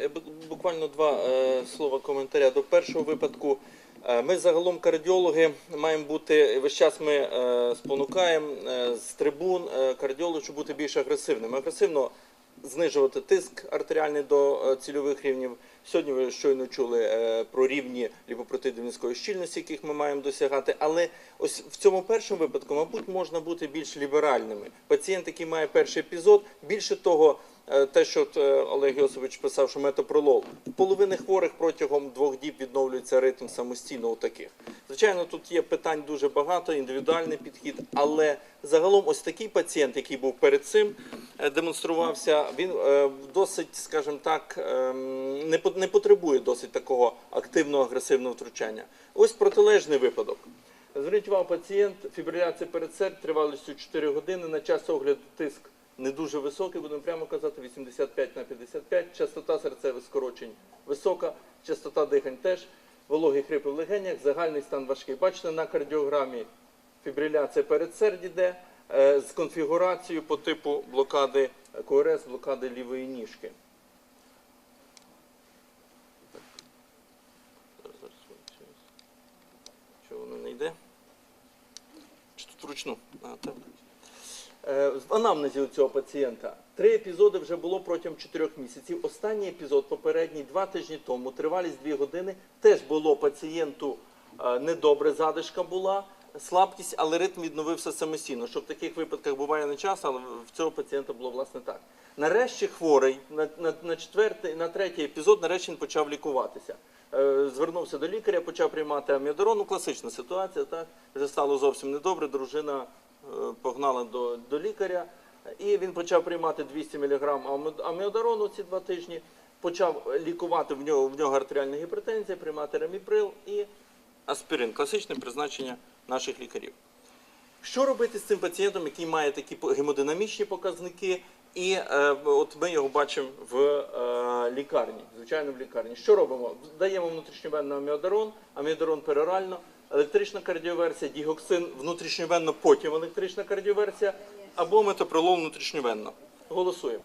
Е, бу- Буквально два е, слова коментаря. До першого випадку. Е, Ми загалом кардіологи маємо бути весь час. Ми спонукаємо з трибун кардіологів, щоб бути більш агресивними. Агресивно знижувати тиск артеріальний до цільових рівнів. Сьогодні ви щойно чули про рівні ліпопротидивницької щільності, яких ми маємо досягати. Але ось в цьому першому випадку, мабуть, можна бути більш ліберальними. Пацієнт, який має перший епізод, більше того. Е, Те, що е, Олег Йосипович писав, що метопролол. У половини хворих протягом двох діб відновлюється ритм самостійно у таких. Звичайно, тут є питань дуже багато, індивідуальний підхід, але загалом ось такий пацієнт, який був перед цим, е, демонструвався, він досить, скажімо так, ем, не потребує досить такого активного агресивного втручання. Ось протилежний випадок. Зверніть увагу, пацієнт фібриляція передсердь тривалістю 4 години. На час огляду тиск не дуже високий, будемо прямо казати, 85 на 55. Частота серцевих скорочень висока, частота дихань теж, вологий хрип в легенях, загальний стан важкий. Бачите, на кардіограмі фібриляція передсердь іде е, з конфігурацією по типу блокади КРС, блокади лівої ніжки. Чого воно не йде? Чи тут вручну? А, так. Е, В анамнезі у цього пацієнта три епізоди вже було протягом чотирьох місяців. Останній епізод, попередній, два тижні тому, тривалість дві години, теж було пацієнту е, недобре, задишка була, слабкість, але ритм відновився самостійно. Що в таких випадках буває не часто, але в цього пацієнта було власне так. Нарешті хворий на, на, на четвертий, на третій епізод, нарешті він почав лікуватися. Е, Звернувся до лікаря, почав приймати аміодарон. Ну, класична ситуація, так вже стало зовсім недобре. Дружина е, погнала до, до лікаря, і він почав приймати 200 мг аміодарону ці два тижні. Почав лікувати в нього в нього артеріальна гіпертензія, приймати реміприл і аспірин. Класичне призначення наших лікарів. Що робити з цим пацієнтом, який має такі гемодинамічні показники, і е, от ми його бачимо в е, лікарні, звичайно, в лікарні. Що робимо? Даємо внутрішньовенно аміодарон, аміодарон перорально, електрична кардіоверсія, дігоксин внутрішньовенно, потім електрична кардіоверсія, або метопролол внутрішньовенно. Голосуємо.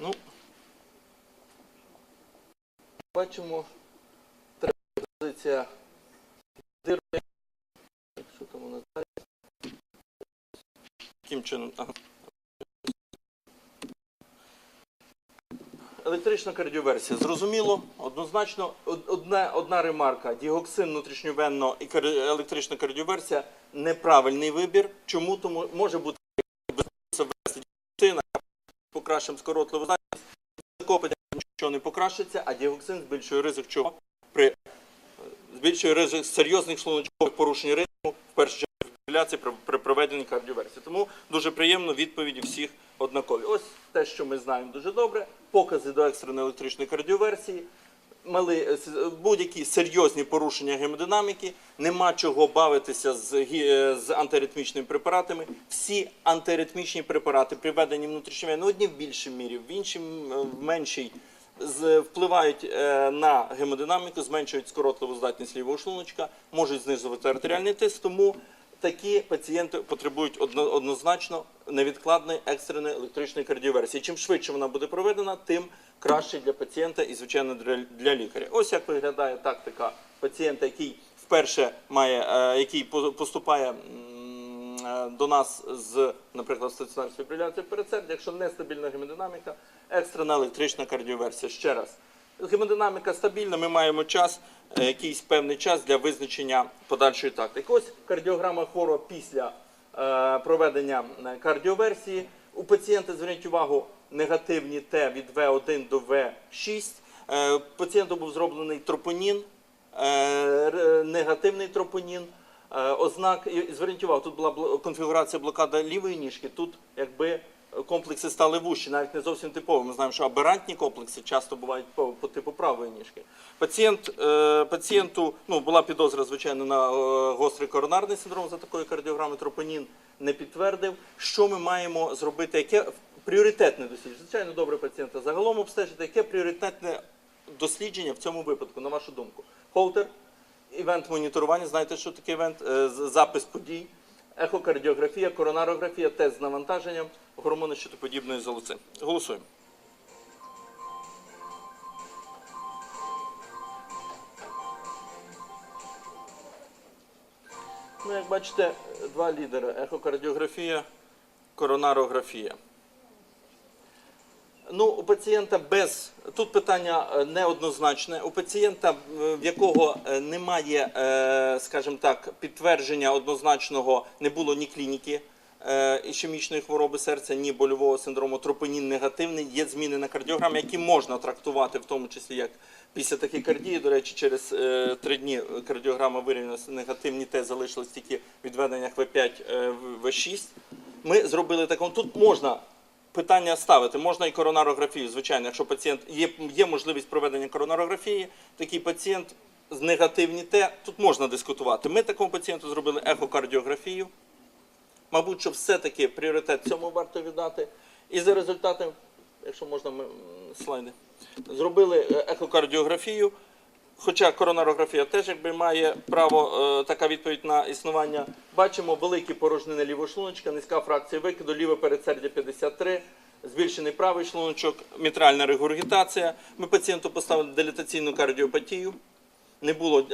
Ну, бачимо, позиція дирки. Що там нас далі? Ага. Електрична кардіоверсія. Зрозуміло, однозначно, одна, одна ремарка. Діоксин внутрішньовенно і електрична кардіоверсія неправильний вибір. Чому? Тому може бути ввести діоксин, покращимо скоротливу здатність, закопання нічого не покращиться, а діоксин збільшує ризик чого? При збільшує ризик серйозних шлуночкових порушень ритму, в першу чергу фібриляції при, проведенні кардіоверсії. Тому дуже приємно відповіді всіх однакові. Ось те, що ми знаємо дуже добре. Покази до екстреної електричної кардіоверсії. Е, будь-які серйозні порушення гемодинаміки, нема чого бавитися з, е, з антиритмічними препаратами. Всі антиритмічні препарати, приведені внутрішньовенно, одні в більшій мірі, в іншій в меншій, впливають е, на гемодинаміку, зменшують скоротливу здатність лівого шлуночка, можуть знизувати артеріальний тиск. Тому такі пацієнти потребують однозначно невідкладної екстреної електричної кардіоверсії. Чим швидше вона буде проведена, тим краще для пацієнта і, звичайно, для, лікаря. Ось як виглядає тактика пацієнта, який вперше має, е, який поступає. е, До нас з, наприклад, стаціонарної фібриляції передсердя, якщо нестабільна гемодинаміка, екстрена електрична кардіоверсія. Ще раз, гемодинаміка стабільна, ми маємо час, е, якийсь певний час для визначення подальшої тактики. Ось кардіограма хворого після е, проведення е, кардіоверсії. У пацієнта зверніть увагу негативні Т від В1 до В6. Е, Пацієнту був зроблений тропонін, негативний тропонін. Ознак, зверніть увагу, тут була конфігурація блокада лівої ніжки. Тут якби комплекси стали вужчі, навіть не зовсім типові. Ми знаємо, що аберантні комплекси часто бувають по, по типу правої ніжки. Пацієнт, е, пацієнту ну, була підозра, звичайно, на е, гострий коронарний синдром за такої кардіограми. Тропонін не підтвердив. Що ми маємо зробити? Яке Пріоритетне дослідження. Звичайно, добре пацієнта загалом обстежити. Яке пріоритетне дослідження в цьому випадку, на вашу думку? Холтер, івент моніторування, знаєте, що таке івент? Е, Запис подій, ехокардіографія, коронарографія, тест з навантаженням, гормони щитоподібної залози. Голосуємо. Ну, як бачите, два лідери: ехокардіографія, коронарографія. Ну, у пацієнта без тут питання е, неоднозначне. У пацієнта, е, в якого е, немає, скажімо так, підтвердження однозначного, не було ні клініки ішемічної хвороби серця, ні больового синдрому тропонін негативний. Є зміни на кардіограмі, які можна трактувати, в тому числі як після тахікардії. До речі, через е, три дні кардіограма вирівнялася негативні, те залишилось тільки відведення В5 е, в- В6. Ми зробили таку. Тут можна питання ставити. Можна і коронарографію, звичайно, якщо пацієнт є, є можливість проведення коронарографії, такий пацієнт з негативні Т, тут можна дискутувати. Ми такому пацієнту зробили ехокардіографію. Мабуть, що все-таки пріоритет цьому варто віддати. І за результатами, якщо можна, ми, слайди, зробили е, ехокардіографію. Хоча коронарографія теж якби має право е, така відповідь на існування. Бачимо великі порожнини лівого шлуночка, низька фракція викиду, ліве передсердя 53, збільшений правий шлуночок, мітральна регургітація. Ми пацієнту поставили дилатаційну кардіопатію. Не було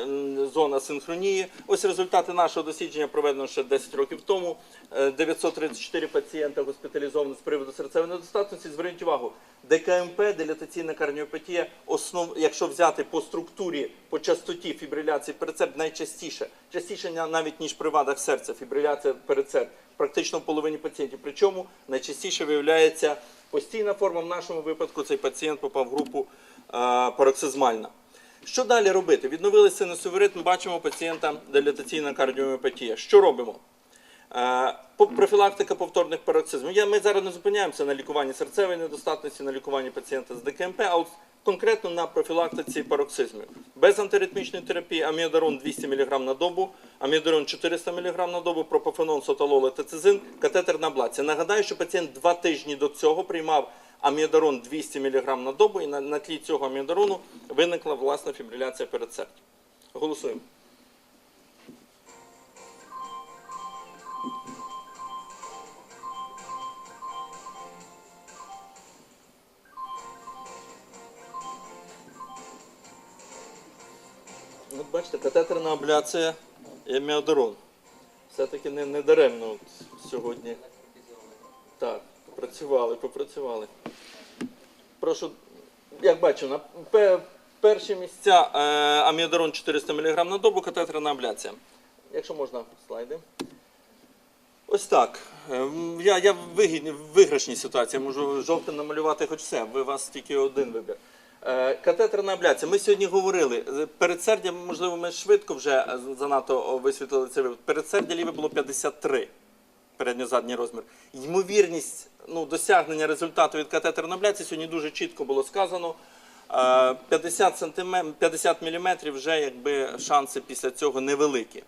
зона синхронії. Ось результати нашого дослідження проведено ще 10 років тому. Е, 934 пацієнта госпіталізовані з приводу серцевої недостатності. Зверніть увагу, ДКМП, дилатаційна кардіопатія, основ, якщо взяти по структурі, по частоті фібриляції передсердь, найчастіше, частіше на- навіть ніж при вадах серця, фібриляція передсердь, практично в половині пацієнтів. Причому найчастіше виявляється постійна форма. В нашому випадку цей пацієнт попав в групу е, пароксизмальна. Що далі робити? Відновили синусовий ритм, бачимо пацієнта дилатаційна кардіоміопатія. Що робимо? Е, Профілактика повторних пароксизмів. Ми зараз не зупиняємося на лікуванні серцевої недостатності, на лікуванні пацієнта з ДКМП, а конкретно на профілактиці пароксизмів. Без антиритмічної терапії аміодарон 200 мг на добу, аміодарон 400 мг на добу, пропофенон, соталол, етицизин, катетерна аблація. Нагадаю, що пацієнт два тижні до цього приймав аміодарон 200 мг на добу, і на, на тлі цього аміодарону виникла власна фібриляція передсердя. Голосуємо. От бачите, катетерна абляція і аміодарон. Все-таки не, не даремно от сьогодні. Так, попрацювали, попрацювали. Прошу, як бачу, на перші місця е, аміодарон 400 мг на добу, катетерна абляція. Якщо можна, слайди. Ось так. Ем, Я, я в виграшній ситуації можу жовтим намалювати хоч все. У вас тільки один вибір. Е, Катетерна абляція. Ми сьогодні говорили. е, Передсердя, можливо, ми швидко вже е, занадто висвітлили це. Передсердя ліве було 53 передньо-задній розмір. Ймовірність ну, досягнення результату від абляції сьогодні дуже чітко було сказано. Е, 50 см, 50 мм вже якби шанси після цього невеликі.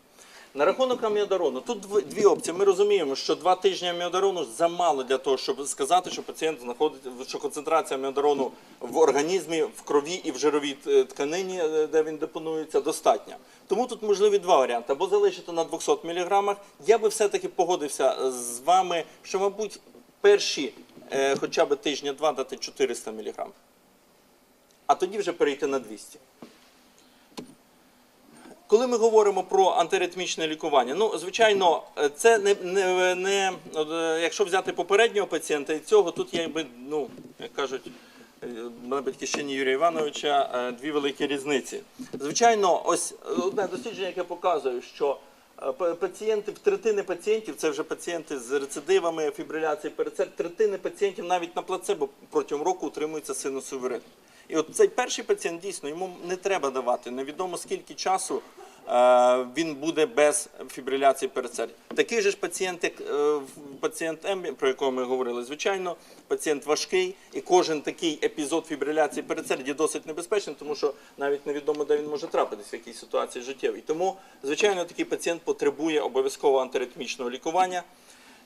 На рахунок аміодарону, тут дв- дві опції. Ми розуміємо, що два тижні аміодарону замало для того, щоб сказати, що пацієнт знаходить, що концентрація аміодарону в організмі, в крові і в жировій е, тканині, е, де він депонується, достатня. Тому тут можливі два варіанти: або залишити на 200 мг. Я би все-таки погодився е, з вами, що, мабуть, перші хоча б тижня-два дати 400 мг. А тоді вже перейти на 200. Коли ми говоримо про антиритмічне лікування, ну звичайно, це не, не, не е, якщо взяти попереднього пацієнта і цього, тут є ну як кажуть е, на батьківщині Юрія Івановича е, дві великі різниці. Звичайно, ось одне дослідження, яке показує, що пацієнти в третини пацієнтів, це вже пацієнти з рецидивами, фібриляції передсердь, третини пацієнтів навіть на плацебо протягом року утримується синусовий ритм. І от цей перший пацієнт дійсно йому не треба давати. Невідомо скільки часу е, він буде без фібриляції передсердя. Такий же ж пацієнт, як е, пацієнт М, про якого ми говорили, звичайно, пацієнт важкий, і кожен такий епізод фібриляції передсердя досить небезпечним, тому що навіть невідомо, де він може трапитись в якійсь ситуації життєвій. Тому, звичайно, такий пацієнт потребує обов'язково антиритмічного лікування.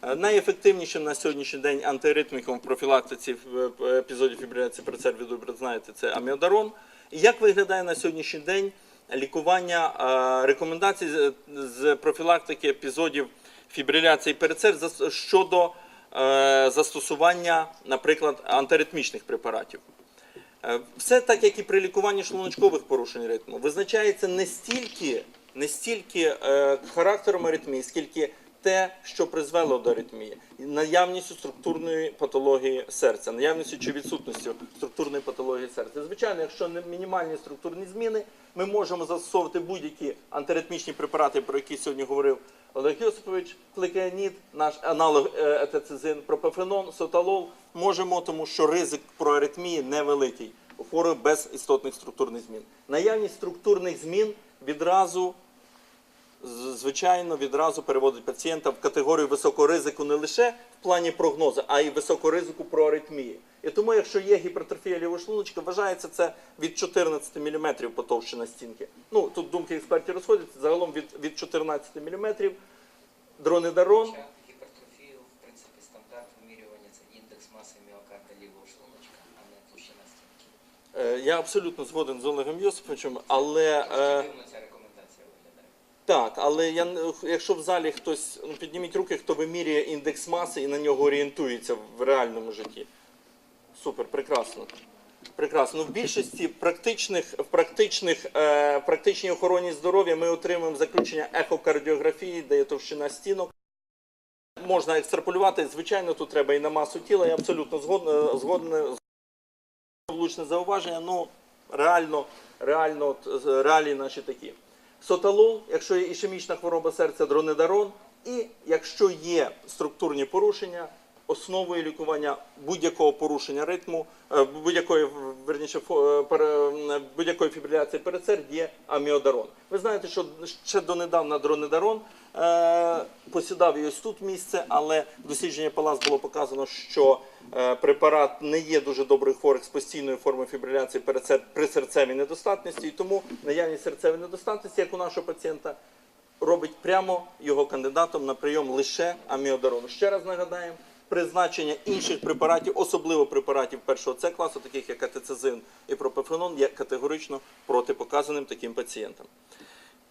Е, Найефективнішим на сьогоднішній день антиаритміком в профілактиці е, епізоді фібриляції перцер від добре знаєте, це аміодарон. І як виглядає на сьогоднішній день лікування е, рекомендацій з- профілактики епізодів фібриляції перцер зас- щодо застосування, наприклад, антиаритмічних препаратів? Все так, як і при лікуванні шлуночкових порушень ритму, визначається не стільки, не стільки характером аритмії, скільки те, що призвело до аритмії, наявністю структурної патології серця, наявністю чи відсутністю структурної патології серця. Звичайно, якщо не мінімальні структурні зміни, ми можемо застосовувати будь-які антиритмічні препарати, про які сьогодні говорив Олег Йосипович, флекеанід, наш аналог е, етацизин, пропофенон, соталол. Можемо, тому що ризик про аритмії невеликий у хворих без істотних структурних змін. Наявність структурних змін відразу звичайно, відразу переводить пацієнта в категорію високого ризику не лише в плані прогнозу, а й високого ризику про аритмії. І тому, якщо є гіпертрофія лівого шлуночка, вважається це від 14 мм потовщина стінки. Ну тут думки експертів розходяться. Загалом від, від 14 мм. Дронедарон. Гіпертрофію, в принципі, стандарт вимірювання це індекс маси міокарда лівого шлуночка, а не толщина стінки. Е, Я абсолютно згоден з Олегом Йосиповичем, але. е, Трошки дивно ця рекомендація виглядає. Так, але я якщо в залі хтось ну підніміть руки, хто вимірює індекс маси і на нього орієнтується в реальному житті. Супер, прекрасно. Прекрасно. Ну, в більшості практичних в практичних е, практичній охороні здоров'я ми отримуємо заключення ехокардіографії, де є товщина стінок. Можна екстраполювати. Звичайно, тут треба і на масу тіла. Я абсолютно згоден влучне зауваження. Ну реально, реально, реалії наші такі. Соталол, якщо є ішемічна хвороба серця, дронедарон, і якщо є структурні порушення, основою лікування будь-якого порушення ритму, е, будь-якої верніше е, е, будь-якої фібриляції передсердь є аміодарон. Ви знаєте, що ще донедавна дронедарон посідав і ось тут місце, але дослідження Палас було показано, що препарат не є дуже добрий хворих з постійною формою фібриляції при серцевій недостатності, і тому наявність серцевої недостатності, як у нашого пацієнта, робить прямо його кандидатом на прийом лише аміодарону. Ще раз нагадаємо, призначення інших препаратів, особливо препаратів першого С класу, таких як атицизин і пропофенон, є категорично протипоказаним таким пацієнтам.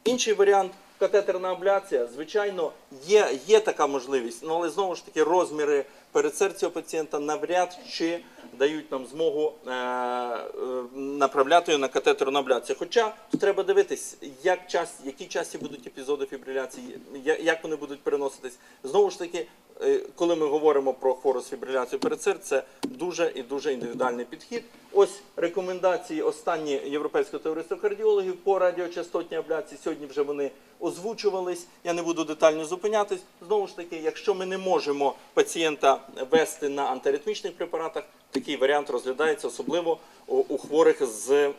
Інший варіант катетерна абляція, звичайно, є, є така можливість, ну, але знову ж таки розміри передсердя пацієнта навряд чи дають нам змогу е, е, направляти на катетерну абляцію. Хоча треба дивитись, як час, які часті будуть епізоди фібриляції, як вони будуть переноситись. Знову ж таки, е, коли ми говоримо про хвору з фібриляцією передсердь, це дуже і дуже індивідуальний підхід. Ось рекомендації останні Європейського товариства кардіологів по радіочастотній абляції. Сьогодні вже вони озвучувались. Я не буду детально зупинятись. Знову ж таки, якщо ми не можемо пацієнта вести на антиритмічних препаратах, такий варіант розглядається, особливо у, хворих з.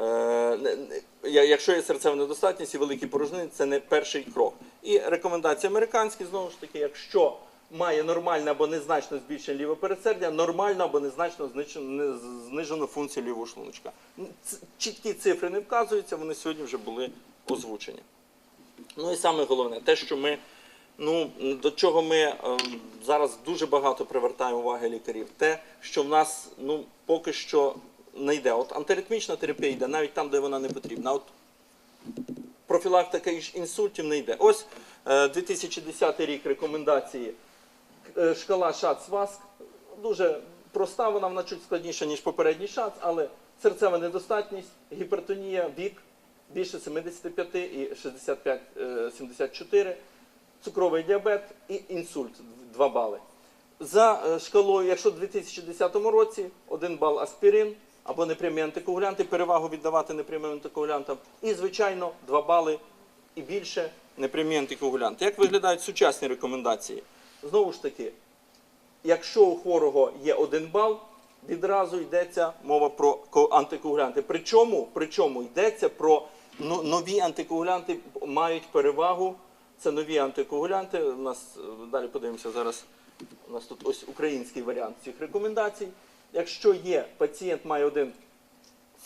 Е, Якщо є серцева недостатність і великі порожнини, це не перший крок. І рекомендації американські знову ж таки, якщо має нормальне або незначно збільшення лівого передсердя, нормально або незначно знижену функцію лівого шлуночка. Чіткі цифри не вказуються, вони сьогодні вже були озвучені. Ну і саме головне, те, що ми, ну до чого ми е, зараз дуже багато привертаємо уваги лікарів, те, що в нас ну поки що не йде. От антиритмічна терапія йде навіть там, де вона не потрібна. От профілактика інсультів не йде. Ось е, 2010 рік рекомендації е, шкала ШАЦ-ВАСК. Дуже проста, вона, вона чуть складніша, ніж попередній ШАЦ, але серцева недостатність, гіпертонія, вік більше 75 і 65-74, цукровий діабет і інсульт 2 бали. За е, шкалою, якщо в 2010 році 1 бал аспірин або непрямі антикоагулянти, перевагу віддавати непрямим антикоагулянтам, і, звичайно, 2 бали і більше непрямі антикоагулянти. Як виглядають сучасні рекомендації? Знову ж таки, якщо у хворого є 1 бал, відразу йдеться мова про ко- антикоагулянти. Причому, причому йдеться про нові антикоагулянти мають перевагу. Це нові антикоагулянти. У нас е, далі подивимося зараз. У нас тут ось український варіант цих рекомендацій. Якщо є пацієнт має один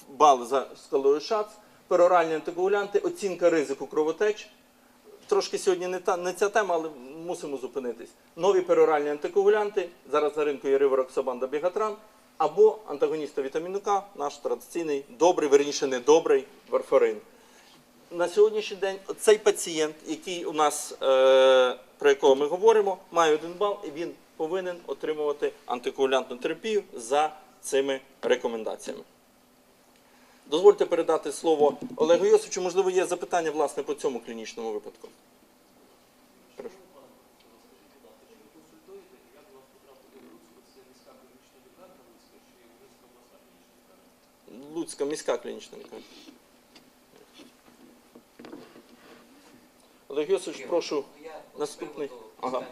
бал за скалою ШАЦ, пероральні антикоагулянти, оцінка ризику кровотеч. Трошки сьогодні не та не ця тема, але мусимо зупинитись. Нові пероральні антикоагулянти, зараз на ринку є Ривороксабан та Бігатран, або антагоніста вітаміну К, наш традиційний добрий, верніше не добрий варфарин. На сьогоднішній день цей пацієнт, який у нас, е, про якого ми говоримо, має один бал, і він повинен отримувати антикоагулянтну терапію за цими рекомендаціями. Дозвольте передати слово Олегу Йосичу. Можливо, є запитання власне по цьому клінічному випадку. Прошу. Луцька міська клінічна лікарня. Олег Йосович, прошу. Наступний. Ага.